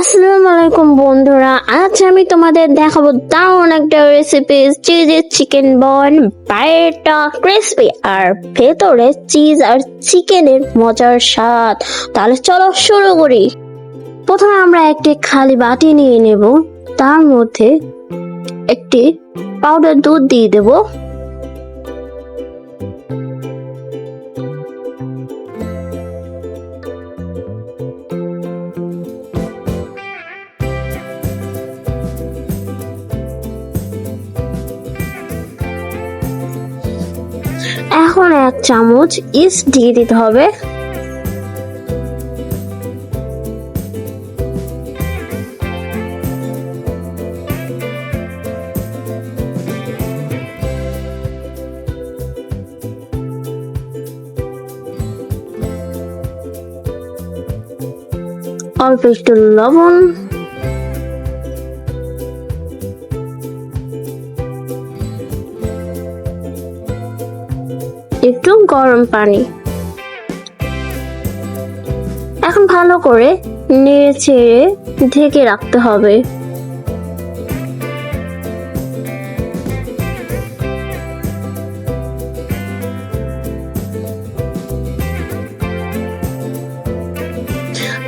আসসালামু আলাইকুম বন্ধুরা। আজ আমি তোমাদের দেখাবো দারুণ একটা রেসিপি চিজের চিকেন বন বাইরেটা ক্রিসপি আর ভেতরে চিজ আর চিকেনের মজার স্বাদ। তাহলে চলো শুরু করি। প্রথমে আমরা একটি খালি বাটি নিয়ে নেব। তার মধ্যে একটি পাউডার দুধ দিয়ে দেবো। এখন এক চামচ ইস্ট দিয়ে দিতে হবে। অল্প একটু লবণ। গরম পানি। এখন ভালো করে নেড়ে চেড়ে ঢেকে রাখতে হবে।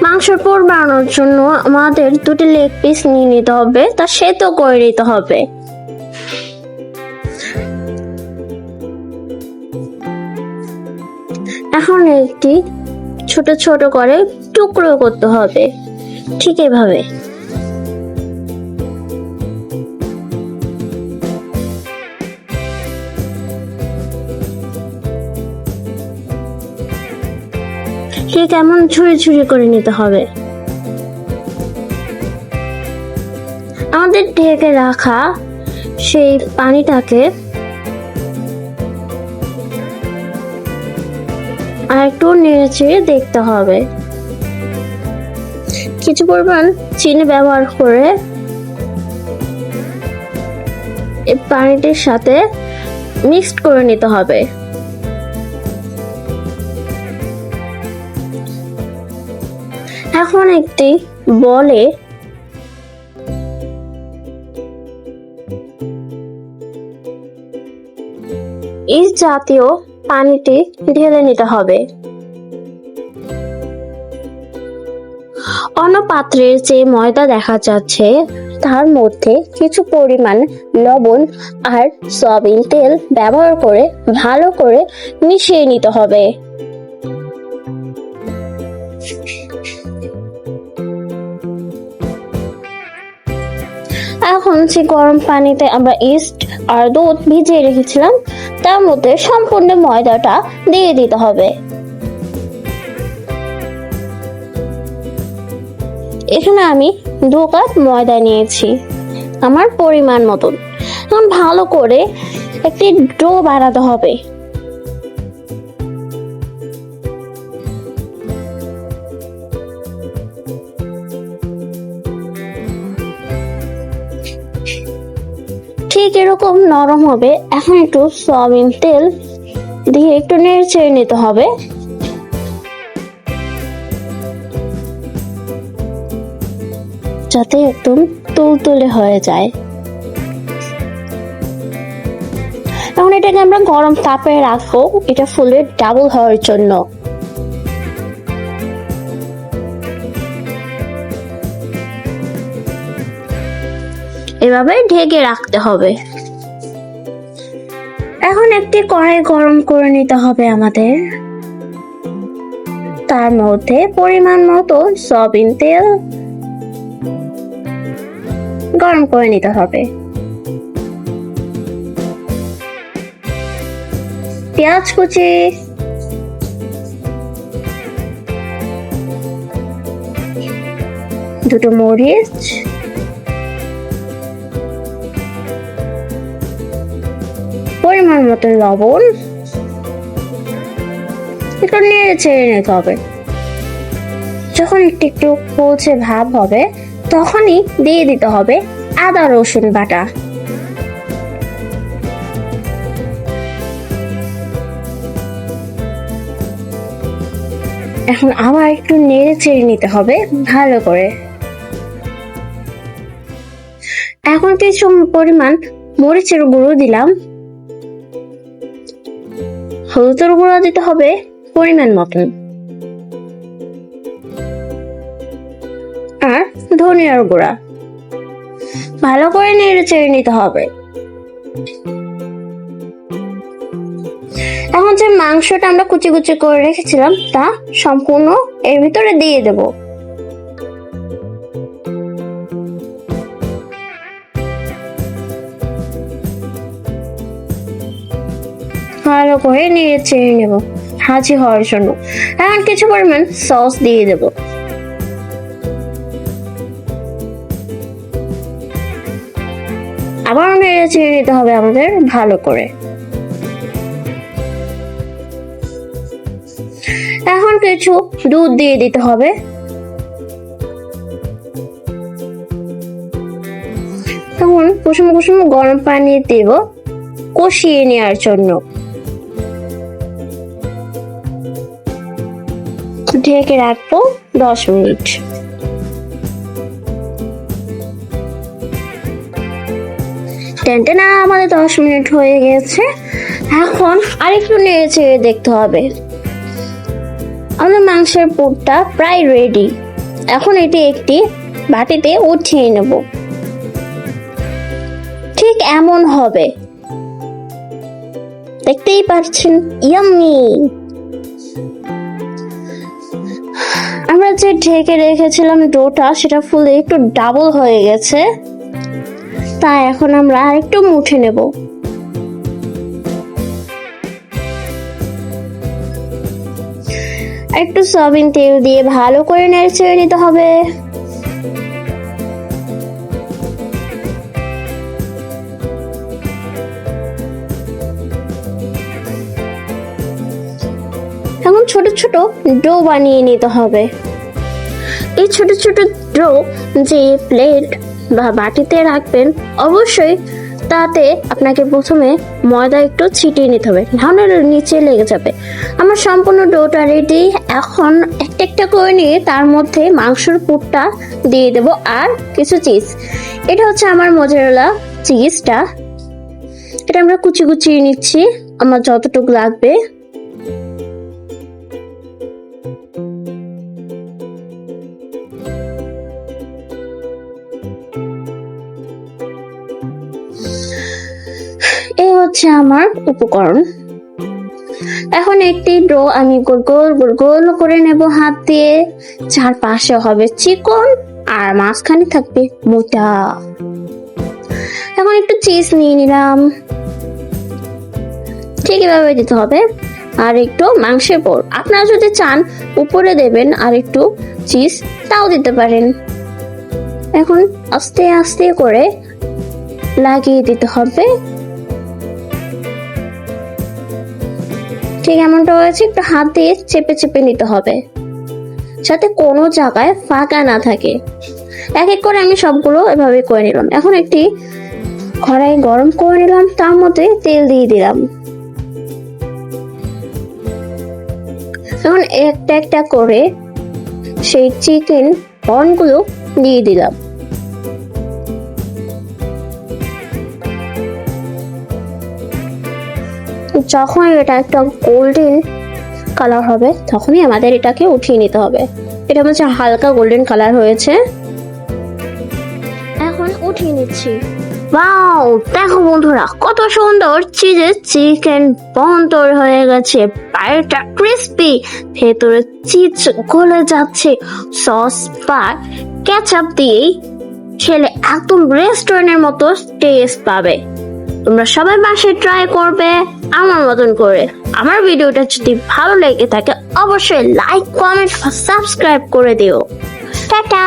মাংসের পোর বানানোর জন্য আমাদের দুটি লেগ পিস নিয়ে নিতে হবে, তা সেদ্ধ করে নিতে হবে। এখন একটি ছোট ছোট করে টুকরো করতে হবে। ঠিক এভাবে। ঠিক এমন ঝুড়ি ঝুড়ি করে নিতে হবে? আমাদের ঢেকে রাখা সেই পানিটাকে আর একটু নেড়ে চেড়ে দেখতে হবে। কিছু পরিমাণ চিনি ব্যবহার করে এই পানিটির সাথে মিক্সড করে নিতে হবে। এখন একটি বলে এই জাতীয় পানিটি ঢেলে নিতে হবে। অন্য পাত্রের যে ময়দা দেখা যাচ্ছে, তার মধ্যে কিছু পরিমাণ লবণ আর সয়াবিন তেল ব্যবহার করে ভালো করে মিশিয়ে নিতে হবে। এখন যে গরম পানিতে আমরা ইস্ট আর দুধ ভিজিয়ে রেখেছিলাম, তার মধ্যে সম্পূর্ণ ময়দাটা দিয়ে দিতে হবে। এখানে আমি দু কাপ ময়দা নিয়েছি, আমার পরিমাণ মতন। এখন ভালো করে একটি ডো বানাতে হবে। এরকম নরম হবে, এখন একটু সয়াবিন তেল দিয়ে একটু নেড়ে নিতে হবে। যাতে একদম তুলতুলে হয়ে যায়। এখন এটাকে আমরা গরম তাপে রাখব, এটা ফুলে ডাবল হওয়ার জন্য। এভাবে ঢেকে রাখতে হবে। এখন একটি কড়াই গরম করে নিতে হবে আমাদের। তার মধ্যে পরিমাণ মতো সয়াবিন তেল গরম করে নিতে হবে। পেঁয়াজ কুচি দুটো মরিচ পরিমাণ মতো লবণ। একটু নেড়ে ছেড়ে নিতে হবে। যখন একটু একটু পৌঁছে ভাব হবে, তখনই দিয়ে দিতে হবে আদা, রসুন বাটা। এখন আবার একটু নেড়ে চেড়ে নিতে হবে ভালো করে। এখন কিছু পরিমাণ মরিচের গুঁড়ো দিলাম। হলুদের গুঁড়া দিতে হবে পরিমাণ মতন। আর ধনিয়ার গুঁড়া। ভালো করে নেড়ে চেড়ে নিতে হবে। এখন যে মাংসটা আমরা কুচি কুচি করে রেখেছিলাম, তা সম্পূর্ণ এর ভিতরে দিয়ে দেব। ভালো করে নেড়ে চেড়ে নেব। হাজি হওয়ার জন্য এখন কিছু পরিমাণ সস দিয়ে দেব। আবার নেড়ে চেড়ে নিতে হবে আমাদের ভালো করে। এখন কিছু দুধ দিয়ে দিতে হবে। তখন কুসুম কুসুম গরম পানি দেব কষিয়ে নেওয়ার জন্য। ঢেকে রাখব দশ মিনিট। টেনটেনা আমাদের দশ মিনিট হয়ে গেছে। এখন আরেকটু নেড়ে চেড়ে দেখতে হবে। আমাদের মাংসের পুরটা প্রায় রেডি এখন এটি একটি বাটিতে উঠিয়ে নেব। ঠিক এমন হবে। দেখতেই পাচ্ছেন ইয়াম্মি যে ঢেকে রেখেছিলাম ডোটা, সেটা ফুলে একটু ডাবল হয়ে গেছে। তাই এখন আমরা আরেকটু মুঠে নেব। একটু সয়াবিন তেল দিয়ে ভালো করে নেড়ে নিতে হবে। এখন ছোট ছোট ডো বানিয়ে নিতে হবে। এই ছোট ছোট ডো যে প্লেট বা বাটিতে রাখবেন, অবশ্যই তাতে আপনাকে প্রথমে ময়দা একটু ছিটিয়ে নিতে হবে। নাহলে নিচে লেগে যাবে। আমার সম্পূর্ণ ডোটা রেডি এখন একটা একটা করে নিয়ে তার মধ্যে মাংসের পুরটা দিয়ে দেব আর কিছু চিজ এটা হচ্ছে আমার মোজারেলা চিজটা এটা আমরা কুচি কুচিয়ে নিচ্ছি। আমার যতটুকু লাগবে। হচ্ছে আমার উপকরণ। এখন একটি ডো আমি গোল গোল গোল গোল করে নেব হাত দিয়ে। যার পাশে হবে চিকন আর মাঝখানে থাকবে মোটা। এখন একটু চিজ নিয়ে নিলাম। ঠিক এভাবে দিতে হবে। আর একটু মাংসের পর আপনারা যদি চান, উপরে দেবেন আর একটু চিজ, তাও দিতে পারেন। এখন আস্তে আস্তে করে লাগিয়ে দিতে হবে। ঠিক এমনটা হয়েছে, একটু হাত দিয়ে চেপে চেপে নিতে হবে। যাতে কোনো জায়গায় ফাঁকা না থাকে। এক এক করে আমি সবগুলো এভাবে করে নিলাম। এখন একটি কড়াই গরম করে নিলাম, তার মধ্যে তেল দিয়ে দিলাম। এখন একটা একটা করে সেই চিকেন বনগুলো দিয়ে দিলাম। যখন এটা একটা গোল্ডেন কালার হবে, তখনই আমাদের এটাকে উঠিয়ে নিতে হবে। এটা হচ্ছে হালকা গোল্ডেন কালার হয়েছে। এখন উঠিয়ে নিচ্ছি। ওয়াও দেখো বন্ধুরা, কত সুন্দর চিজের চিকেন বন তৈরি হয়ে গেছে। বাইরেটা ক্রিস্পি ভেতরে চিজ গলে যাচ্ছে। সস বা কেচাপ দিয়েই খেলে একদম রেস্টুরেন্টের মতো টেস্ট পাবে। তোমরা সবাই মাসে ট্রাই করবে আমার মতন করে। আমার ভিডিওটা যদি ভালো লেগে থাকে, অবশ্যই লাইক কমেন্ট সাবস্ক্রাইব করে দিও। টাটা!